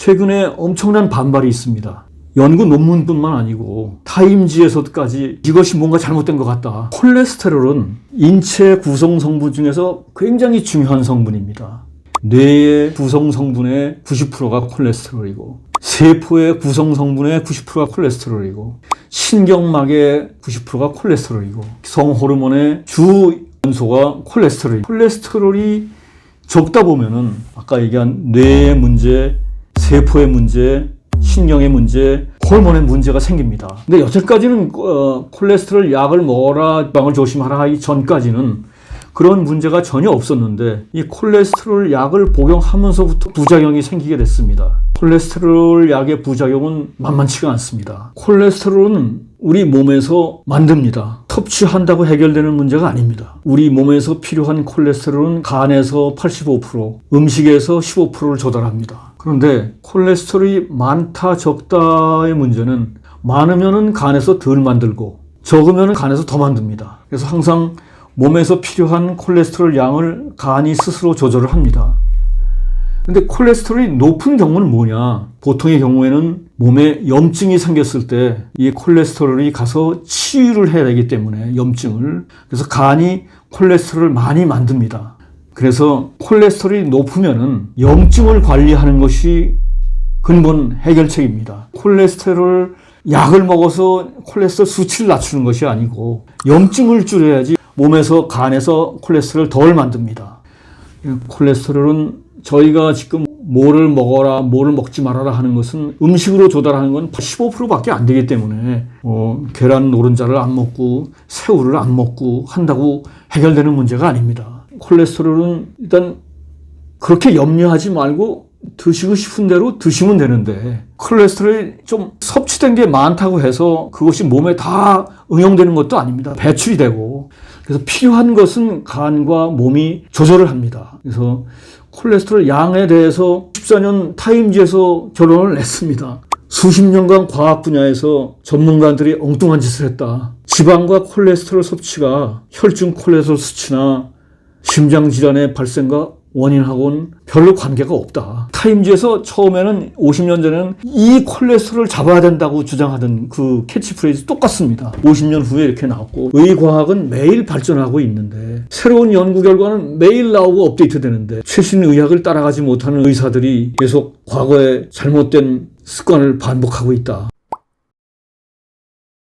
최근에 엄청난 반발이 있습니다. 연구 논문뿐만 아니고 타임지에서까지 이것이 뭔가 잘못된 것 같다. 콜레스테롤은 인체 구성 성분 중에서 굉장히 중요한 성분입니다. 뇌의 구성 성분의 90%가 콜레스테롤이고 세포의 구성 성분의 90%가 콜레스테롤이고 신경막의 90%가 콜레스테롤이고 성 호르몬의 주 원소가 콜레스테롤. 콜레스테롤이 적다 보면은 아까 얘기한 뇌의 문제, 세포의 문제, 신경의 문제, 호르몬의 문제가 생깁니다. 근데 여태까지는 어, 콜레스테롤 약을 먹어라, 방을 조심하라 이 전까지는 그런 문제가 전혀 없었는데 이 콜레스테롤 약을 복용하면서부터 부작용이 생기게 됐습니다. 콜레스테롤 약의 부작용은 만만치가 않습니다. 콜레스테롤은 우리 몸에서 만듭니다. 섭취한다고 해결되는 문제가 아닙니다. 우리 몸에서 필요한 콜레스테롤은 간에서 85%, 음식에서 15%를 조달합니다. 그런데 콜레스테롤이 많다 적다의 문제는 많으면은 간에서 덜 만들고 적으면은 간에서 더 만듭니다. 그래서 항상 몸에서 필요한 콜레스테롤 양을 간이 스스로 조절을 합니다. 근데 콜레스테롤이 높은 경우는 뭐냐? 보통의 경우에는 몸에 염증이 생겼을 때 이 콜레스테롤이 가서 치유를 해야 되기 때문에 염증을 그래서 간이 콜레스테롤을 많이 만듭니다. 그래서 콜레스테롤이 높으면은 염증을 관리하는 것이 근본 해결책입니다. 콜레스테롤 약을 먹어서 콜레스테롤 수치를 낮추는 것이 아니고 염증을 줄여야지 몸에서 간에서 콜레스테롤을 덜 만듭니다. 콜레스테롤은 저희가 지금 뭐를 먹어라, 뭐를 먹지 말아라 하는 것은 음식으로 조달하는 건 15%밖에 안 되기 때문에 어, 계란 노른자를 안 먹고 새우를 안 먹고 한다고 해결되는 문제가 아닙니다. 콜레스테롤은 일단 그렇게 염려하지 말고 드시고 싶은 대로 드시면 되는데 콜레스테롤이 좀 섭취된 게 많다고 해서 그것이 몸에 다 응용되는 것도 아닙니다. 배출이 되고 그래서 필요한 것은 간과 몸이 조절을 합니다. 그래서 콜레스테롤 양에 대해서 14년 타임지에서 결론을 냈습니다. 수십 년간 과학 분야에서 전문가들이 엉뚱한 짓을 했다. 지방과 콜레스테롤 섭취가 혈중 콜레스테롤 수치나 심장 질환의 발생과 원인하고는 별로 관계가 없다. 타임즈에서 처음에는 50년 전에는 이 콜레스테롤을 잡아야 된다고 주장하던 그 캐치프레이즈 똑같습니다. 50년 후에 이렇게 나왔고 의과학은 매일 발전하고 있는데 새로운 연구 결과는 매일 나오고 업데이트 되는데 최신 의학을 따라가지 못하는 의사들이 계속 과거의 잘못된 습관을 반복하고 있다.